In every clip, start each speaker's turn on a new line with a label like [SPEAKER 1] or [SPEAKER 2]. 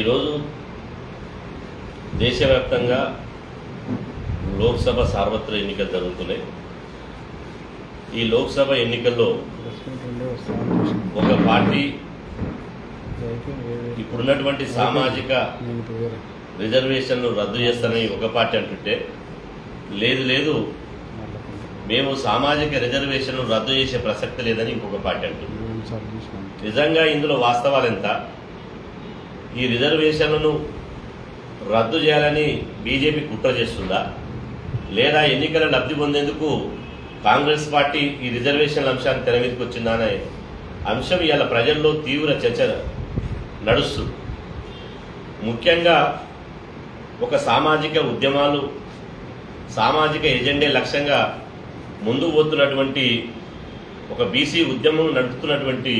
[SPEAKER 1] ఈరోజు దేశవ్యాప్తంగా లోక్సభ సార్వత్ర ఎన్నికలు జరుగుతున్నాయి. ఈ లోక్సభ ఎన్నికల్లో ఒక పార్టీ ఇప్పుడున్నటువంటి సామాజిక రిజర్వేషన్లు రద్దు చేస్తానని ఒక పార్టీ అంటుంటే లేదు లేదు మేము సామాజిక రిజర్వేషన్లు రద్దు చేసే ప్రసక్తి లేదని ఇంకొక పార్టీ అంటుంది. నిజంగా ఇందులో వాస్తవాలు ఎంత? ఈ రిజర్వేషన్లను రద్దు చేయాలని బీజేపీ కుట్ర చేస్తుందా? లేదా ఎన్నికల లబ్ధి పొందేందుకు కాంగ్రెస్ పార్టీ ఈ రిజర్వేషన్ల అంశాన్ని తెర మీదకి వచ్చిందా అనే అంశం ఇవాళ ప్రజల్లో తీవ్ర చర్చ నడుస్తుంది. ముఖ్యంగా ఒక సామాజిక ఉద్యమాలు సామాజిక ఎజెండే లక్ష్యంగా ముందుకు పోతున్నటువంటి ఒక బీసీ ఉద్యమం నడుపుతున్నటువంటి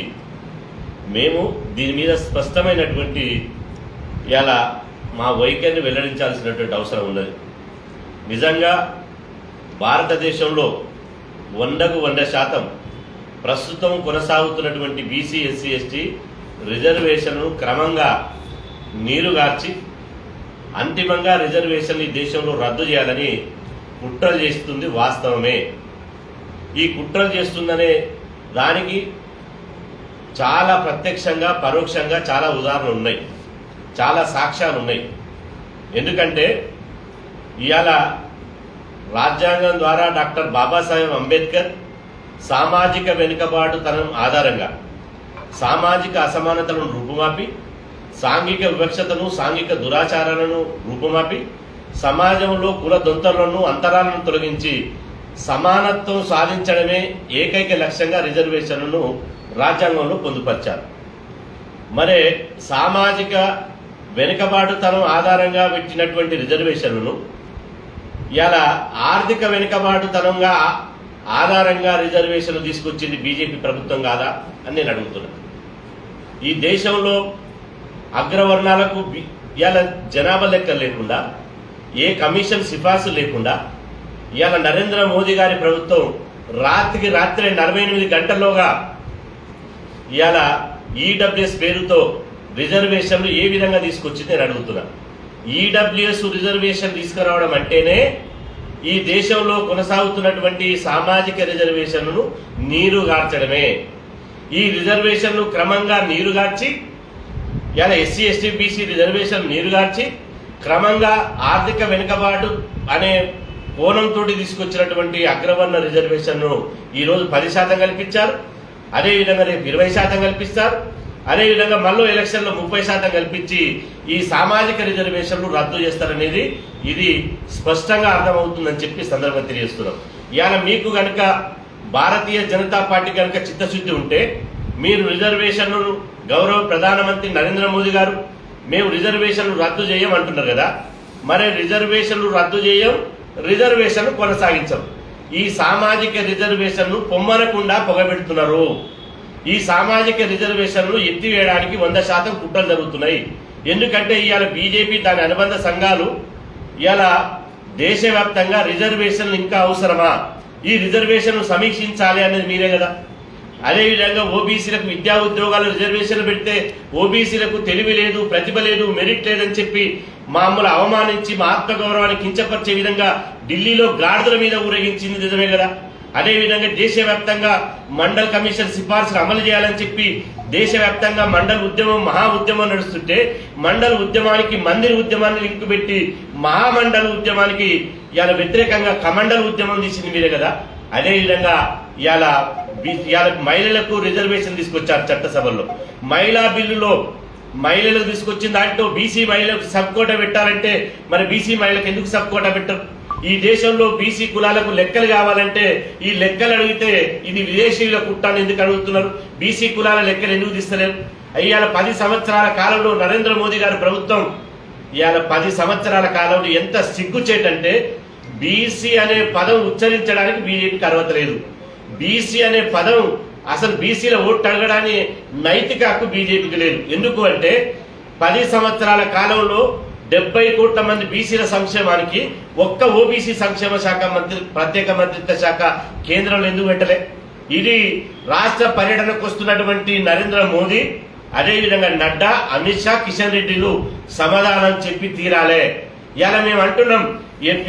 [SPEAKER 1] మేము దీని మీద స్పష్టమైనటువంటి ఇలా మా వైఖరిని వెల్లడించాల్సినటువంటి అవసరం ఉన్నది. నిజంగా భారతదేశంలో వందకు వంద శాతం ప్రస్తుతం కొనసాగుతున్నటువంటి బీసీ ఎస్సీ ఎస్టీ రిజర్వేషన్ను క్రమంగా నీరుగార్చి అంతిమంగా రిజర్వేషన్ ఈ దేశంలో రద్దు చేయాలని కుట్రలు చేస్తుంది వాస్తవమే. ఈ కుట్రలు చేస్తుందనే దానికి చాలా ప్రత్యక్షంగా పరోక్షంగా చాలా ఉదాహరణలు ఉన్నాయి. చాలా సాక్ష్యాలు ఉన్నాయి. ఎందుకంటే ఇవాళ రాజ్యాంగం ద్వారా డాక్టర్ బాబాసాహెబ్ అంబేద్కర్ సామాజిక వెనుకబాటుతనం ఆధారంగా సామాజిక అసమానతలను రూపుమాపి సాంఘిక వివక్షతను సాంఘిక దురాచారాలను రూపుమాపి సమాజంలో కుల దొంతలను అంతరాలను తొలగించి సమానత్వం సాధించడమే ఏకైక లక్ష్యంగా రిజర్వేషన్లను రాజ్యాంగంలో పొందుపరిచారు. మరి సామాజిక వెనుకబాటుతనం ఆధారంగా పెట్టినటువంటి రిజర్వేషన్లను ఇలా ఆర్థిక వెనుకబాటుతనంగా ఆధారంగా రిజర్వేషన్లు తీసుకొచ్చింది బీజేపీ ప్రభుత్వం కాదా అని నేను అడుగుతున్నాను ఈ దేశంలో అగ్రవర్ణాలకు బి- ఇవాళ జనాభా లెక్కలు లేకుండా ఏ కమిషన్ సిఫార్సు లేకుండా ఇవాళ నరేంద్ర మోదీ గారి ప్రభుత్వం రాత్రికి రాత్రి నలభై ఎనిమిది గంటల్లోగా ఇవాళ ఈడబ్ల్యూఎస్ పేరుతో రిజర్వేషన్లు ఏ విధంగా తీసుకొచ్చింది నేను అడుగుతున్నా. ఈడబ్ల్యూఎస్ రిజర్వేషన్ తీసుకురావడం అంటేనే ఈ దేశంలో కొనసాగుతున్నటువంటి సామాజిక రిజర్వేషన్లను నీరుగార్చడమే ఈ రిజర్వేషన్లు క్రమంగా నీరుగార్చి ఇలా ఎస్సీ ఎస్టీ బీసీ రిజర్వేషన్ నీరుగార్చి క్రమంగా ఆర్థిక వెనుకబాటు అనే కోణంతో తీసుకొచ్చినటువంటి అగ్రవర్ణ రిజర్వేషన్ను ఈరోజు పది శాతం కల్పించారు. అదేవిధంగా రేపు ఇరవై శాతం కల్పిస్తారు. అదేవిధంగా మళ్ళీ ఎలక్షన్లో ముప్పై శాతం కల్పించి ఈ సామాజిక రిజర్వేషన్లు రద్దు చేస్తారనేది ఇది స్పష్టంగా అర్థమవుతుందని చెప్పి సందర్భంగా తెలియజేస్తున్నాం. ఇవాళ మీకు కనుక భారతీయ జనతా పార్టీ కనుక చిత్తశుద్ధి ఉంటే మీరు రిజర్వేషన్లు గౌరవ ప్రధానమంత్రి నరేంద్ర మోదీ గారు మేము రిజర్వేషన్లు రద్దు చేయం అంటున్నారు కదా. మరి రిజర్వేషన్లు రద్దు చేయం రిజర్వేషన్లు కొనసాగించం. ఈ సామాజిక రిజర్వేషన్లు పొమ్మనకుండా పొగబెడుతున్నారు. ఈ సామాజిక రిజర్వేషన్లు ఎత్తివేయడానికి వంద శాతం కుట్రలు జరుగుతున్నాయి. ఎందుకంటే ఇవాళ బీజేపీ దాని అనుబంధ సంఘాలు ఇవాళ దేశవ్యాప్తంగా రిజర్వేషన్లు ఇంకా అవసరమా? ఈ రిజర్వేషన్లు సమీక్షించాలి అనేది మీరే కదా. అదేవిధంగా ఓబీసీలకు విద్యా ఉద్యోగాలు రిజర్వేషన్లు పెడితే ఓబీసీలకు తెలివి లేదు ప్రతిభ లేదు మెరిట్ లేదని చెప్పి మామూలు అవమానించి మా ఆత్మగౌరవాన్ని కించపరిచే విధంగా ఢిల్లీలో గాడిదల మీద ఊరేగించింది నిజమే కదా? అదేవిధంగా దేశవ్యాప్తంగా మండల్ కమిషన్ సిఫార్సులు అమలు చేయాలని చెప్పి దేశవ్యాప్తంగా మండల్ ఉద్యమం మహా ఉద్యమం నడుస్తుంటే మండల్ ఉద్యమానికి మందిర్ ఉద్యమాన్ని లింక్ పెట్టి మహామండల్ ఉద్యమానికి ఇవాళ వ్యతిరేకంగా కమండల్ ఉద్యమం తీసింది మీరే కదా? అదేవిధంగా ఇవాళ మహిళలకు రిజర్వేషన్ తీసుకొచ్చారు చట్టసభల్లో. మహిళా బిల్లులో మహిళలకు తీసుకొచ్చిన దాంట్లో బీసీ మహిళలకు సబ్ కోటా పెట్టాలంటే మరి బీసీ మహిళలకు ఎందుకు సబ్ కోటా పెట్టరు? ఈ దేశంలో బీసీ కులాలకు లెక్కలు కావాలంటే ఈ లెక్కలు అడిగితే ఇది విదేశీయుల కుట్టాన్ని ఎందుకు అడుగుతున్నారు? బీసీ కులాల లెక్కలు ఎందుకు తీస్తలేరు? అయ్యాల పది సంవత్సరాల కాలంలో నరేంద్ర మోదీ గారి ప్రభుత్వం ఇవాళ పది సంవత్సరాల కాలంలో ఎంత సిగ్గుచేటంటే బీసీ అనే పదం ఉచ్చరించడానికి బీజేపీకి అర్హత లేదు. బీసీ అనే పదం అసలు బీసీల ఓట్ అడగడానికి నైతిక హక్కు బీజేపీకి లేదు. ఎందుకు అంటే పది సంవత్సరాల కాలంలో డెబ్బై కోట్ల మంది బీసీల సంక్షేమానికి ఒక్క ఓబీసీ సంక్షేమ శాఖ మంత్రి ప్రత్యేక మంత్రిత్వ శాఖ కేంద్రంలో ఎందుకు పెట్టలే? ఇది రాష్ట్ర పర్యటనకు వస్తున్నటువంటి నరేంద్ర మోదీ అదేవిధంగా నడ్డా అమిత్ షా కిషన్ రెడ్డిలు సమాధానం చెప్పి తీరాలే. ఇలా మేము అంటున్నాం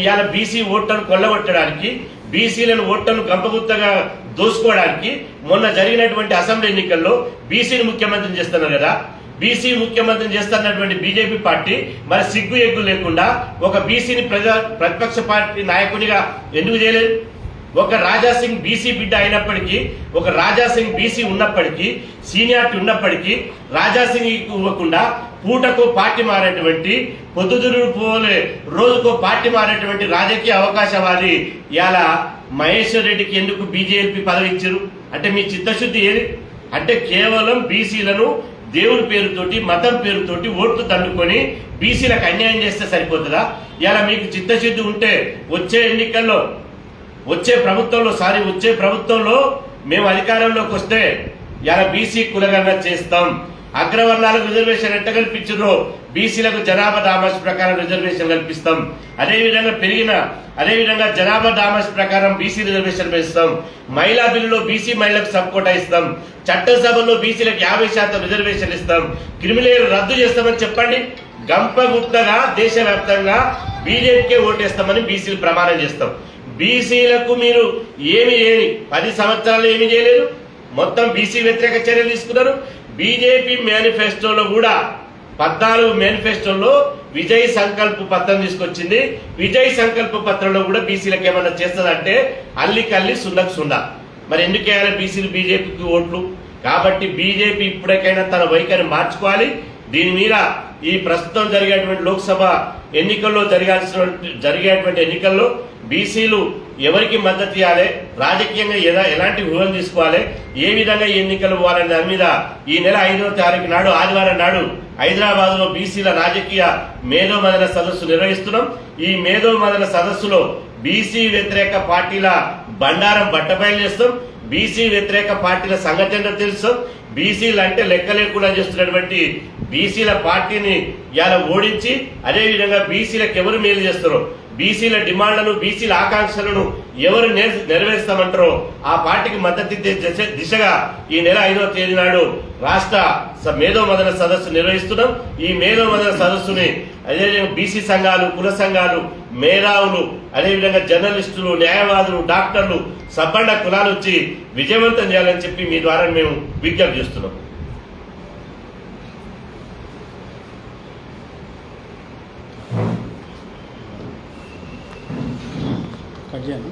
[SPEAKER 1] ఇవాళ బీసీ ఓట్లను కొల్లగొట్టడానికి బీసీలను ఓట్లను గంపగుత్తగా దోసుకోవడానికి మొన్న జరిగినటువంటి అసెంబ్లీ ఎన్నికల్లో బీసీని ముఖ్యమంత్రిని చేస్తున్నారు కదా. బీసీ ముఖ్యమంత్రిని చేస్తున్నటువంటి బీజేపీ పార్టీ మరి సిగ్గు ఎగ్గు లేకుండా ఒక బీసీని ప్రజా ప్రతిపక్ష పార్టీ నాయకునిగా ఎందుకు చేయలేదు? ఒక రాజా సింగ్ బీసీ బిడ్డ అయినప్పటికీ ఒక రాజా సింగ్ బీసీ ఉన్నప్పటికీ సీనియారిటీ ఉన్నప్పటికీ రాజా సింగ్ ఇవ్వకుండా పూటకు పార్టీ మారేటువంటి పొద్దుదురు పోలే రోజుకో పార్టీ మారేటువంటి రాజకీయ అవకాశవాది ఇలా మహేశ్వర్ రెడ్డికి ఎందుకు బీజేపీ పదవి ఇచ్చారు? అంటే మీ చిత్తశుద్ధి ఏది? అంటే కేవలం బీసీలను దేవుడి పేరుతోటి మతం పేరుతోటి ఓట్లు తండుకొని బీసీలకు అన్యాయం చేస్తే సరిపోతుందా? ఇలా మీకు చిత్తశుద్ధి ఉంటే వచ్చే ఎన్నికల్లో వచ్చే ప్రభుత్వంలో సారీ వచ్చే ప్రభుత్వంలో మేము అధికారంలోకి వస్తే ఇలా బీసీ కులగణన చేస్తాం. అగ్రవర్ణాలకు రిజర్వేషన్ ఎట్ట కల్పించారో బీసీలకు జనాభా డామస్ ప్రకారం రిజర్వేషన్ కల్పిస్తాం. అదేవిధంగా పెరిగిన అదేవిధంగా జనాభా డామస్ ప్రకారం బీసీ రిజర్వేషన్ పెంచుతాం మహిళా బిల్లులో బీసీ మహిళలకు సపోర్టా ఇస్తాం. చట్టసభలో బీసీలకు యాభై శాతం రిజర్వేషన్ ఇస్తాం. క్రిమినల్ రద్దు చేస్తామని చెప్పండి. గంపగుత్తగా దేశవ్యాప్తంగా బీజేపీకే ఓటేస్తామని బీసీలు ప్రమాణం చేస్తాం. బీసీలకు మీరు ఏమి చేయని పది సంవత్సరాలు ఏమి చేయలేదు? మొత్తం బీసీ వ్యతిరేక చర్యలు తీసుకున్నారు. బీజేపీ మేనిఫెస్టోలో కూడా పద్నాలుగు మేనిఫెస్టోలో విజయ్ సంకల్ప పత్రం తీసుకొచ్చింది. విజయ్ సంకల్ప పత్రంలో కూడా బీసీలకు ఏమన్నా చేస్తుందంటే అల్లికల్లి సున్నకు సున్నా. మరి ఎందుకు బీసీలు బీజేపీకి ఓట్లు? కాబట్టి బీజేపీ ఇప్పటికైనా తన వైఖరి మార్చుకోవాలి. దీని మీద ఈ ప్రస్తుతం జరిగేటువంటి లోక్సభ ఎన్నికల్లో జరగాల్సిన జరిగేటువంటి ఎన్నికల్లో బీసీలు ఎవరికి మద్దతు ఇవ్వాలి? రాజకీయంగా ఎలా ఎలాంటి వ్యూహం తీసుకోవాలి? ఏ విధంగా ఎన్నికలు పోవాలనే దాని మీద ఈ నెల ఐదవ తారీఖు నాడు ఆదివారం నాడు హైదరాబాద్లో బీసీల రాజకీయ మేధో మదన సదస్సు నిర్వహిస్తున్నాం. ఈ మేధో మదన సదస్సులో బీసీ వ్యతిరేక పార్టీల బండారం బట్టబయలు చేస్తాం. బీసీ వ్యతిరేక పార్టీల సంఘటన ఏంటో తెలుసు బీసీలు అంటే లెక్క లేకుండా చేస్తున్నటువంటి బీసీల పార్టీని ఇలా ఓడించి అదేవిధంగా బీసీలకు ఎవరు మేలు చేస్తారో బీసీల డిమాండ్లను బీసీల ఆకాంక్షలను ఎవరు నెరవేరుస్తామంటారో ఆ పార్టీకి మద్దతిద్దే దిశ- దిశగా ఈ నెల ఐదవ తేదీ నాడు రాష్ట్ర స- మేధో మదన సదస్సు నిర్వహిస్తున్నాం. ఈ మేధో మదన సదస్సుని అదేవిధంగా బీసీ సంఘాలు కుల సంఘాలు మేధావులు అదేవిధంగా జర్నలిస్టులు న్యాయవాదులు డాక్టర్లు సబ్బండ కులాలు వచ్చి విజయవంతం చేయాలని చెప్పి మీ ద్వారా మేము విజ్ఞప్తి చేస్తున్నాం.
[SPEAKER 2] కట్ చేయను